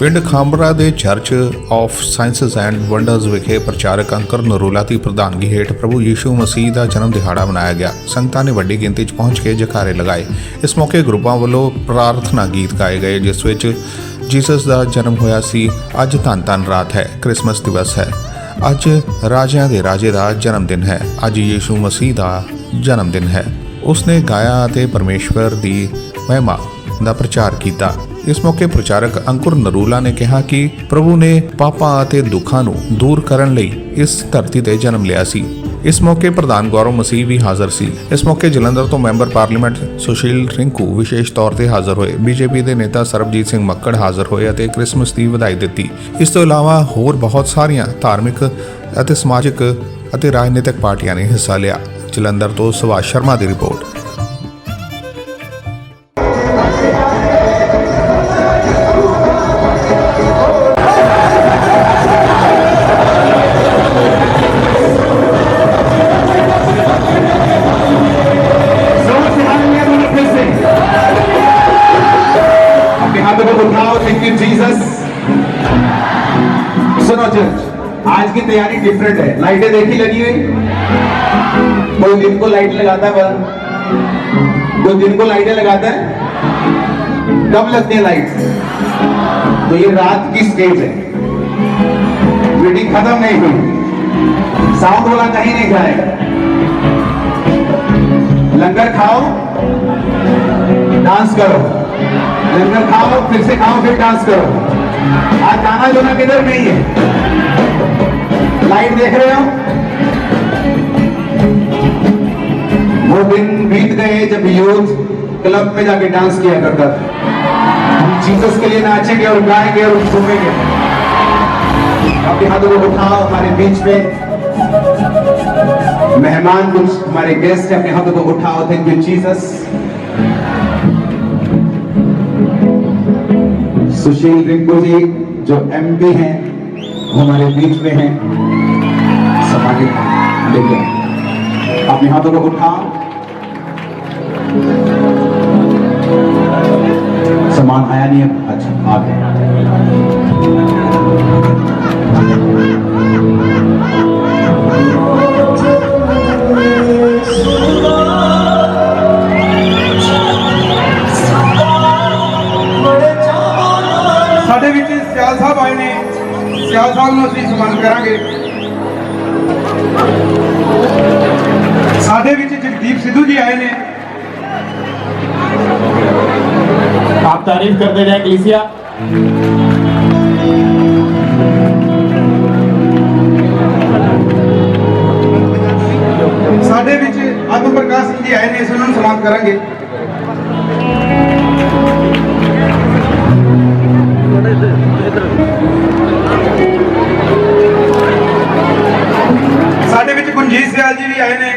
ਪਿੰਡ ਖਾਂਬਰਾ ਦੇ church of sciences and wonders ਵਿਖੇ ਪ੍ਰਚਾਰਕ ਅੰਕਰ ਨਰੂਲਾ ਦੀ ਪ੍ਰਧਾਨਗੀ ਹੇਠ ਪ੍ਰਭੂ ਯੀਸ਼ੂ ਮਸੀਹ ਦਾ ਜਨਮ ਦਿਹਾੜਾ ਮਨਾਇਆ ਗਿਆ। ਸੰਗਤਾਂ ਨੇ ਵੱਡੀ ਗਿਣਤੀ 'ਚ ਪਹੁੰਚ ਕੇ ਜਕਾਰੇ ਲਗਾਏ। ਇਸ ਮੌਕੇ ਗਰੁੱਪਾਂ ਵੱਲੋਂ ਪ੍ਰਾਰਥਨਾ ਗੀਤ ਗਾਏ ਗਏ, ਜਿਸ ਵਿੱਚ ਜੀਸਸ ਦਾ ਜਨਮ ਹੋਇਆ ਸੀ। ਅੱਜ ਧੰਨ ਧੰਨ ਰਾਤ ਹੈ, ਕ੍ਰਿਸਮਸ ਦਿਵਸ ਹੈ। ਅੱਜ ਰਾਜਿਆਂ ਦੇ ਰਾਜੇ ਦਾ ਜਨਮ ਦਿਨ ਹੈ। ਅੱਜ ਯੀਸ਼ੂ ਮਸੀਹ ਦਾ ਜਨਮ ਦਿਨ ਹੈ। ਉਸਨੇ ਗਾਇਆ ਅਤੇ ਪਰਮੇਸ਼ਵਰ ਦੀ ਮਹਿਮਾ ਦਾ ਪ੍ਰਚਾਰ ਕੀਤਾ। ਇਸ ਮੌਕੇ ਪ੍ਰਚਾਰਕ ਅੰਕੁਰ ਨਰੂਲਾ ਨੇ ਕਿਹਾ ਕਿ ਪ੍ਰਭੂ ਨੇ ਪਾਪਾਂ ਅਤੇ ਦੁੱਖਾਂ ਨੂੰ ਦੂਰ ਕਰਨ ਲਈ ਇਸ ਧਰਤੀ ਤੇ ਜਨਮ ਲਿਆ ਸੀ। ਇਸ ਮੌਕੇ ਪ੍ਰਧਾਨ ਗੌਰਵ ਮਸੀਹ ਵੀ ਹਾਜ਼ਰ ਸੀ। ਇਸ ਮੌਕੇ ਜਲੰਧਰ ਤੋਂ ਮੈਂਬਰ ਪਾਰਲੀਮੈਂਟ ਸੁਸ਼ੀਲ ਰਿੰਕੂ ਵਿਸ਼ੇਸ਼ ਤੌਰ ਤੇ ਹਾਜ਼ਰ ਹੋਏ। ਬੀਜੇਪੀ ਦੇ ਨੇਤਾ ਸਰਬਜੀਤ ਸਿੰਘ ਮੱਕੜ ਹਾਜ਼ਰ ਹੋਏ ਅਤੇ ਕ੍ਰਿਸਮਸ ਦੀ ਵਧਾਈ ਦਿੱਤੀ। ਇਸ ਤੋਂ ਇਲਾਵਾ ਹੋਰ ਬਹੁਤ ਸਾਰੀਆਂ ਧਾਰਮਿਕ ਅਤੇ ਸਮਾਜਿਕ ਅਤੇ ਰਾਜਨੀਤਿਕ ਪਾਰਟੀਆਂ ਨੇ ਹਿੱਸਾ ਲਿਆ। ਜਲੰਧਰ ਤੋਂ ਸੁਭਾਸ਼ ਸ਼ਰਮਾ ਦੀ ਰਿਪੋਰਟ। सुनो चर्च आज की तैयारी डिफरेंट है। लाइटें देखी लगी हुई? कोई दिन को लाइट लगाता है कोई दिन को लाइटें लगाता है। कब लगती है लाइट तो ये रात की स्टेज है। मीटिंग खत्म नहीं हुई। साउंड वाला कहीं नहीं जाएगा लंगर खाओ डांस करो। लंगर खाओ, फिर से खाओ, फिर डांस करो। आज गाना जो ना किधर नहीं है। लाइट देख रहे हो? वो दिन बीत गए जब यूथ क्लब में जाके डांस किया करता था। हम जीसस के लिए नाचेंगे और गाएँगे और झूमेंगे अपने हाथों को उठाओ, हमारे बीच में। मेहमान कुछ हमारे गेस्ट अपने हाथों को उठाओ। Thank you Jesus Sushil Rinku ji, जो एम पी है हमारे बीच में है। समाजिक आए। अपने हाथों को उठाओ। सामान आया नहीं है। अच्छा आ गया ਸਿੱਧੂ ਜੀ ਆਏ ਨੇ आप तारीफ करते जाए कलीसिया ਸਾਡੇ ਵਿੱਚ ਆਤਮ ਪ੍ਰਕਾਸ਼ ਸਿੰਘ ਜੀ ਆਏ ਨੇ ਅਸੀਂ ਉਹਨਾਂ ਨੂੰ ਸਨਮਾਨ ਕਰਾਂਗੇ ਸਾਡੇ ਵਿੱਚ ਗੁੰਜੀਤ ਸਿਆਲ ਜੀ ਵੀ ਆਏ ਨੇ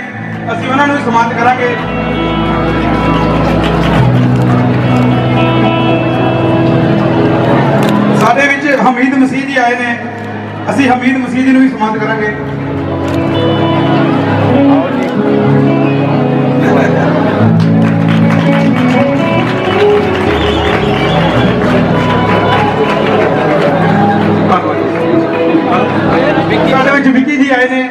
ਅਸੀਂ ਉਹਨਾਂ ਨੂੰ ਵੀ ਸਨਮਾਨਿਤ ਕਰਾਂਗੇ। ਸਾਡੇ ਵਿੱਚ ਹਮੀਦ ਮਸੀਹ ਜੀ ਆਏ ਨੇ। ਅਸੀਂ ਹਮੀਦ ਮਸੀਹ ਜੀ ਨੂੰ ਵੀ ਸਨਮਾਨਿਤ ਕਰਾਂਗੇ। ਸਾਡੇ ਵਿੱਚ ਵਿੱਕੀ ਜੀ ਆਏ ਨੇ।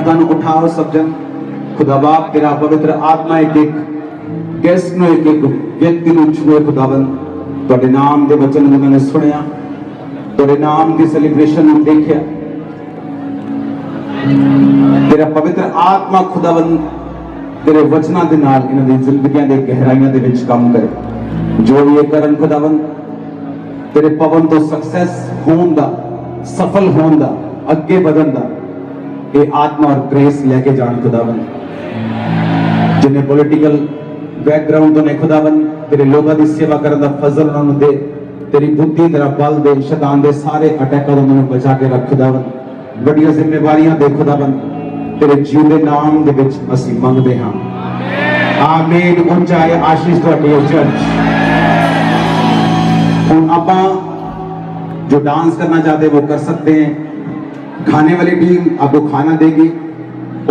ਧੰਨਵਾਦ ਪਾਪਾ ਜੀ ਆਪਣੇ ਹੱਥਾਂ ਨੂੰ ਉਠਾਓ ਸਭ ਜਨ ਖੁਦਾ ਬਾਪ ਪਵਿੱਤਰ ਆਤਮਾ ਇੱਕ ਇੱਕ ਨੂੰ ਇੱਕ ਇੱਕ ਵਿਅਕਤੀ ਨੂੰ ਛੂਏ ਖੁਦਾਵੰਦ। ਤੁਹਾਡੇ ਨਾਮ ਦੇ ਵਚਨ ਨੂੰ ਉਹਨਾਂ ਸੁਣਿਆ, ਤੁਹਾਡੇ ਨਾਮ ਦੀ ਸੈਲੀਬ੍ਰੇਸ਼ਨ ਨੂੰ ਦੇਖਿਆ। ਤੇਰਾ ਪਵਿੱਤਰ ਆਤਮਾ ਖੁਦਾਵੰਦ, ਤੇਰੇ ਵਚਨਾਂ ਦੇ ਨਾਲ ਇਹਨਾਂ ਦੀ ਜ਼ਿੰਦਗੀਆਂ ਦੇ ਗਹਿਰਾਈਆਂ ਦੇ ਵਿੱਚ ਕੰਮ ਕਰੇ। ਜੋ ਵੀ ਇਹ ਕਰਨ ਖੁਦਾਵੰਦ, ਤੇਰੇ ਪਵਨ ਤੋਂ ਸਕਸੈਸ ਹੋਣ ਦਾ, ਸਫਲ ਹੋਣ ਦਾ, ਅੱਗੇ ਵਧਣ ਦਾ ਇਹ ਆਤਮਾ ਔਰ ਗ੍ਰੇਸ ਲੈ ਕੇ ਜਾਣ ਖੁਦਾਵੰਦ ਜਿਨੇ ਪੋਲੀਟੀਕਲ ਬੈਕਗ੍ਰਾਉਂਡ ਤੋਂ ਨੇ ਖੁਦਾਵੰਦ ਤੇਰੇ ਲੋਕਾਂ ਦੀ ਸੇਵਾ ਕਰਨ ਦਾ ਫਜ਼ਲ ਉਹਨਾਂ ਨੂੰ ਦੇ ਤੇਰੀ ਬੁੱਧੀ ਤੇਰਾ ਬਲ ਦੇ ਸ਼ੈਤਾਨ ਦੇ ਸਾਰੇ ਅਟੈਕਾਂ ਤੋਂ ਉਹਨਾਂ ਨੂੰ ਬਚਾ ਕੇ ਰੱਖ ਖੁਦਾਵੰਦ ਵੱਡੀਆਂ ਜ਼ਿੰਮੇਵਾਰੀਆਂ ਦੇ ਖੁਦਾਵੰਦ ਤੇਰੇ ਜਿਉਂਦੇ ਨਾਮ ਦੇ ਵਿੱਚ ਅਸੀਂ ਮੰਗਦੇ ਹਾਂ ਆਮੀਨ ਉੱਚਾਏ ਆਸ਼ੀਸ਼ ਤੁਹਾਡੀ ਹੈ ਚਰਚ ਹੁਣ ਆਪਾਂ जो डांस करना चाहते हैं वो कर सकते हैं खाने वाली टीम आपको खाना देगी।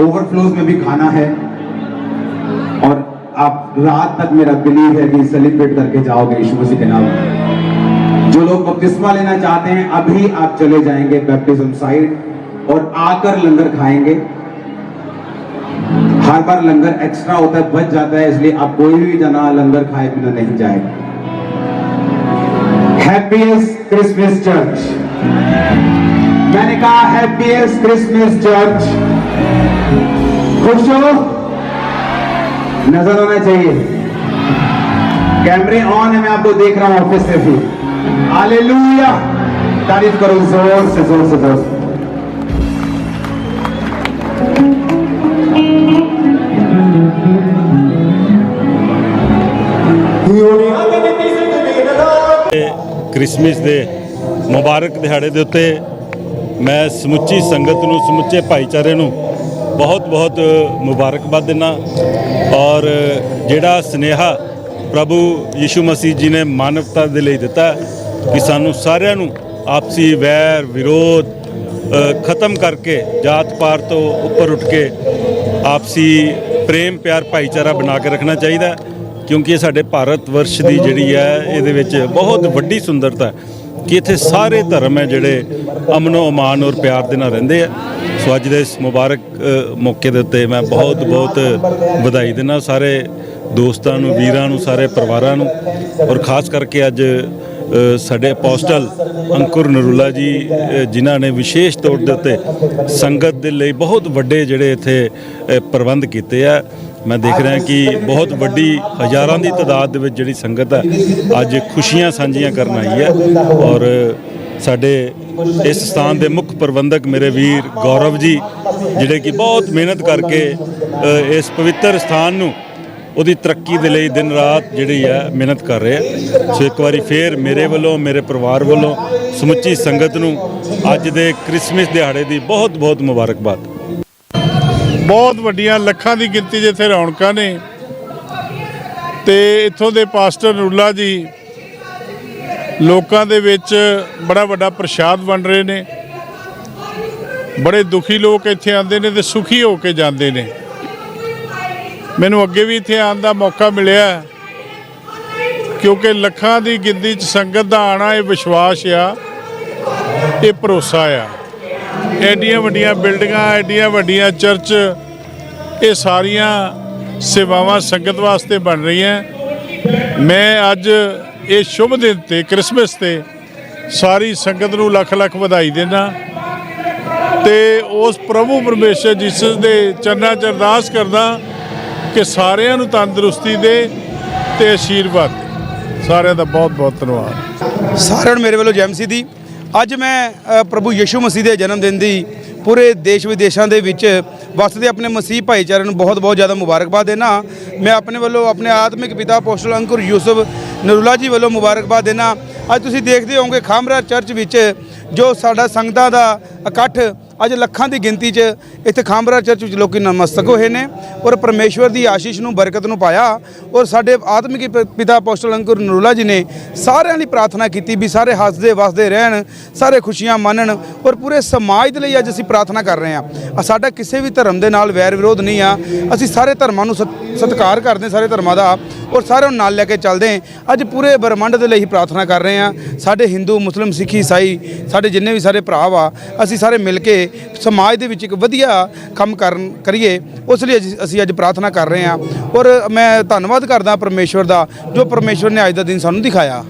ओवरफ्लोज में भी खाना है। और आप रात तक मेरा बिलीव है कि सेलिब्रेट करके जाओगे यीशु मसीह के नाम। जो लोग बपतिस्मा लेना चाहते हैं, अभी आप चले जाएँगे बैप्टिज्म साइड और आकर लंगर खाएँगे। हर बार लंगर एक्स्ट्रा होता है, बच जाता है, इसलिए आप कोई भी जना लंगर खाए बिना नहीं जाएगा हैप्पीएस्ट क्रिसमस चर्च मैंने कहा हैप्पीएस्ट क्रिसमस चर्च खुश हो नजर होना चाहिए कैमरे ऑन है मैं आपको देख रहा हूं ऑफिस से भी हालेलुया तारीफ करो जोर से जोर से जोर से ਕ੍ਰਿਸਮਸ ਦੇ ਮੁਬਾਰਕ ਦਿਹਾੜੇ ਦੇ ਉੱਤੇ ਮੈਂ ਸਮੁੱਚੀ ਸੰਗਤ ਨੂੰ, ਸਮੁੱਚੇ ਭਾਈਚਾਰੇ ਨੂੰ ਬਹੁਤ ਬਹੁਤ ਮੁਬਾਰਕਬਾਦ ਦਿੰਦਾ ਔਰ ਜਿਹੜਾ ਸਨੇਹਾ ਪ੍ਰਭੂ ਯਿਸੂ ਮਸੀਹ ਜੀ ਨੇ ਮਾਨਵਤਾ ਦੇ ਲਈ ਦਿੱਤਾ ਕਿ ਸਾਨੂੰ ਸਾਰਿਆਂ ਨੂੰ ਆਪਸੀ ਵੈਰ, ਵਿਰੋਧ ਖਤਮ ਕਰਕੇ, ਜਾਤ ਪਾਤ ਤੋਂ ਉੱਪਰ ਉੱਠ ਕੇ ਆਪਸੀ ਪ੍ਰੇਮ, ਪਿਆਰ, ਭਾਈਚਾਰਾ ਬਣਾ ਕੇ ਰੱਖਣਾ ਚਾਹੀਦਾ ਕਿਉਂਕਿ ਇਹ ਸਾਡੇ ਭਾਰਤ ਵਰਸ਼ ਦੀ ਜਿਹੜੀ ਹੈ, ਇਹਦੇ ਵਿੱਚ ਬਹੁਤ ਵੱਡੀ ਸੁੰਦਰਤਾ ਹੈ। ਕਿ ਇੱਥੇ ਸਾਰੇ ਧਰਮ ਹੈ ਜਿਹੜੇ ਅਮਨੋ ਅਮਾਨ ਔਰ ਪਿਆਰ ਦੇ ਨਾਲ ਰਹਿੰਦੇ ਆ। ਸੋ ਅੱਜ ਦੇ ਇਸ ਮੁਬਾਰਕ ਮੌਕੇ ਦੇ ਉੱਤੇ ਮੈਂ ਬਹੁਤ ਬਹੁਤ ਵਧਾਈ ਦਿੰਦਾ ਸਾਰੇ ਦੋਸਤਾਂ ਨੂੰ, ਵੀਰਾਂ ਨੂੰ, ਸਾਰੇ ਪਰਿਵਾਰਾਂ ਨੂੰ ਔਰ ਖਾਸ ਕਰਕੇ ਅੱਜ ਸਾਡੇ ਅਪੋਸਟਲ ਅੰਕੁਰ ਨਰੂਲਾ ਜੀ ਜਿਨ੍ਹਾਂ ਨੇ ਵਿਸ਼ੇਸ਼ ਤੌਰ ਦੇ ਉੱਤੇ ਸੰਗਤ ਦੇ ਲਈ ਬਹੁਤ ਵੱਡੇ ਜਿਹੜੇ ਇੱਥੇ ਪ੍ਰਬੰਧ ਕੀਤੇ ਆ। ਮੈਂ ਦੇਖ ਰਿਹਾ ਕਿ ਬਹੁਤ ਵੱਡੀ ਹਜ਼ਾਰਾਂ ਦੀ ਤਾਦਾਦ ਦੇ ਵਿੱਚ ਜਿਹੜੀ ਸੰਗਤ ਹੈ ਅੱਜ ਖੁਸ਼ੀਆਂ ਸਾਂਝੀਆਂ ਕਰਨ ਆਈ ਹੈ ਔਰ ਸਾਡੇ ਇਸ ਸਥਾਨ ਦੇ ਮੁੱਖ ਪ੍ਰਬੰਧਕ ਮੇਰੇ ਵੀਰ ਗੌਰਵ ਜੀ, ਜਿਹੜੇ ਕਿ ਬਹੁਤ ਮਿਹਨਤ ਕਰਕੇ ਇਸ ਪਵਿੱਤਰ ਸਥਾਨ ਨੂੰ ਉਹਦੀ ਤਰੱਕੀ ਦੇ ਲਈ ਦਿਨ ਰਾਤ ਜਿਹੜੀ ਹੈ ਮਿਹਨਤ ਕਰ ਰਹੇ ਆ। ਸੋ ਇੱਕ ਵਾਰੀ ਫੇਰ ਮੇਰੇ ਵੱਲੋਂ, ਮੇਰੇ ਪਰਿਵਾਰ ਵੱਲੋਂ ਸਮੁੱਚੀ ਸੰਗਤ ਨੂੰ ਅੱਜ ਦੇ ਕ੍ਰਿਸਮਸ ਦਿਹਾੜੇ ਦੀ ਬਹੁਤ ਬਹੁਤ ਮੁਬਾਰਕਬਾਦ। ਬਹੁਤ ਵੱਡੀਆਂ ਲੱਖਾਂ ਦੀ ਗਿਣਤੀ 'ਚ ਇੱਥੇ ਰੌਣਕਾਂ ਨੇ। ਤੇ ਇੱਥੋਂ ਦੇ ਪਾਸਟਰ ਨਰੂਲਾ ਜੀ ਲੋਕਾਂ ਦੇ ਵਿੱਚ ਬੜਾ ਵੱਡਾ ਪ੍ਰਸ਼ਾਦ ਵੰਡ ਰਹੇ ਨੇ। ਬੜੇ ਦੁਖੀ ਲੋਕ ਇੱਥੇ ਆਉਂਦੇ ਨੇ ਤੇ ਸੁਖੀ ਹੋ ਕੇ ਜਾਂਦੇ ਨੇ। ਮੈਨੂੰ ਅੱਗੇ ਵੀ ਇੱਥੇ ਆਉਣ ਦਾ ਮੌਕਾ ਮਿਲਿਆ ਕਿਉਂਕਿ ਲੱਖਾਂ ਦੀ ਗਿਣਤੀ 'ਚ ਸੰਗਤ ਦਾ ਆਣਾ ਇਹ ਵਿਸ਼ਵਾਸ ਆ, ਇਹ ਭਰੋਸਾ ਆ। ਐਡੀਆਂ ਵੱਡੀਆਂ ਬਿਲਡਿੰਗਾਂ, ਐਡੀਆਂ ਵੱਡੀਆਂ ਚਰਚ, ਇਹ ਸਾਰੀਆਂ ਸੇਵਾਵਾਂ ਸੰਗਤ ਵਾਸਤੇ ਬਣ ਰਹੀਆਂ। ਮੈਂ ਅੱਜ ਇਹ ਸ਼ੁਭ ਦਿਨ ਤੇ, ਕ੍ਰਿਸਮਸ ਤੇ ਸਾਰੀ ਸੰਗਤ ਨੂੰ ਲੱਖ ਲੱਖ ਵਧਾਈ ਦਿੰਦਾ। ਤੇ ਉਸ ਪ੍ਰਭੂ ਪਰਮੇਸ਼ਰ ਜਿਸਸ ਦੇ ਚਰਨਾਂ 'ਚ ਅਰਦਾਸ ਕਰਦਾ ਕਿ ਸਾਰਿਆਂ ਨੂੰ ਤੰਦਰੁਸਤੀ ਦੇ ਤੇ ਆਸ਼ੀਰਵਾਦ ਦੇ। ਸਾਰਿਆਂ ਦਾ ਬਹੁਤ ਬਹੁਤ ਧੰਨਵਾਦ। ਸਾਰਿਆਂ ਨੂੰ ਮੇਰੇ ਵੱਲੋਂ ਜੈ ਮਸੀਹ ਦੀ ਅੱਜ ਮੈਂ ਪ੍ਰਭੂ ਯਿਸੂ ਮਸੀਹ ਦੇ ਜਨਮ ਦਿਨ ਦੀ ਪੂਰੇ ਦੇਸ਼ ਵਿਦੇਸ਼ਾਂ ਦੇ ਵਿੱਚ ਵਸਦੇ ਆਪਣੇ ਮਸੀਹ ਭਾਈਚਾਰੇ ਨੂੰ ਬਹੁਤ ਬਹੁਤ ਜ਼ਿਆਦਾ ਮੁਬਾਰਕਬਾਦ ਦੇਣਾ ਮੈਂ ਆਪਣੇ ਵੱਲੋਂ ਆਪਣੇ ਆਤਮਿਕ ਪਿਤਾ ਪੋਸਟਲ ਅੰਕੁਰ ਯੂਸਫ ਨਰੂਲਾ ਜੀ ਵੱਲੋਂ ਮੁਬਾਰਕਬਾਦ ਦੇਣਾ ਅੱਜ ਤੁਸੀਂ ਦੇਖਦੇ ਹੋਵੋਗੇ ਖਾਮਰਾ ਚਰਚ ਵਿੱਚ ਜੋ ਸਾਡਾ ਸੰਗਤਾਂ ਦਾ ਇਕੱਠ ਅੱਜ ਲੱਖਾਂ ਦੀ ਗਿਣਤੀ 'ਚ ਇੱਥੇ ਖਾਂਬਰਾ ਚਰਚ ਵਿੱਚ ਲੋਕੀ ਨਮਸਤਕ ਹੋਏ ਨੇ ਔਰ ਪਰਮੇਸ਼ਵਰ ਦੀ ਆਸ਼ੀਸ਼ ਨੂੰ, ਬਰਕਤ ਨੂੰ ਪਾਇਆ ਔਰ ਸਾਡੇ ਆਤਮਿਕ ਪ- ਪਿਤਾ ਅਪੋਸਟਲ ਅੰਕੁਰ ਨਰੂਲਾ ਜੀ ਨੇ ਸਾਰਿਆਂ ਲਈ ਪ੍ਰਾਰਥਨਾ ਕੀਤੀ ਵੀ ਸਾਰੇ ਹੱਸਦੇ, ਵਸਦੇ ਰਹਿਣ, ਸਾਰੇ ਖੁਸ਼ੀਆਂ ਮੰਨਣ ਔਰ ਪੂਰੇ ਸਮਾਜ ਦੇ ਲਈ ਅੱਜ ਅਸੀਂ ਪ੍ਰਾਰਥਨਾ ਕਰ ਰਹੇ ਹਾਂ। ਸਾਡਾ ਕਿਸੇ ਵੀ ਧਰਮ ਦੇ ਨਾਲ ਵੈਰ ਵਿਰੋਧ ਨਹੀਂ ਆ। ਅਸੀਂ ਸਾਰੇ ਧਰਮਾਂ ਨੂੰ ਸਤ- ਸਤਿਕਾਰ ਕਰਦੇ ਸਾਰੇ ਧਰਮਾਂ ਦਾ ਔਰ ਸਾਰਿਆਂ ਨੂੰ ਨਾਲ ਲੈ ਕੇ ਚੱਲਦੇ ਹਾਂ। ਅੱਜ ਪੂਰੇ ਬ੍ਰਹਮੰਡ ਦੇ ਲਈ ਹੀ ਪ੍ਰਾਰਥਨਾ ਕਰ ਰਹੇ ਹਾਂ। ਸਾਡੇ ਹਿੰਦੂ, ਮੁਸਲਿਮ, ਸਿੱਖ, ਈਸਾਈ, ਸਾਡੇ ਜਿੰਨੇ ਵੀ ਸਾਰੇ ਭਰਾ ਵਾ, ਅਸੀਂ ਸਾਰੇ ਮਿਲ ਕੇ ਸਮਾਜ ਦੇ ਵਿੱਚ ਇੱਕ ਵਧੀਆ ਕੰਮ ਕਰਨ, ਕਰੀਏ, ਉਸ ਲਈ ਅੱਜ- ਅਸੀਂ ਅੱਜ ਪ੍ਰਾਰਥਨਾ ਕਰ ਰਹੇ ਹਾਂ। ਔਰ ਮੈਂ ਧੰਨਵਾਦ ਕਰਦਾ ਪਰਮੇਸ਼ਵਰ ਦਾ, ਜੋ ਪਰਮੇਸ਼ਵਰ ਨੇ ਅੱਜ ਦਾ ਦਿਨ ਸਾਨੂੰ ਦਿਖਾਇਆ।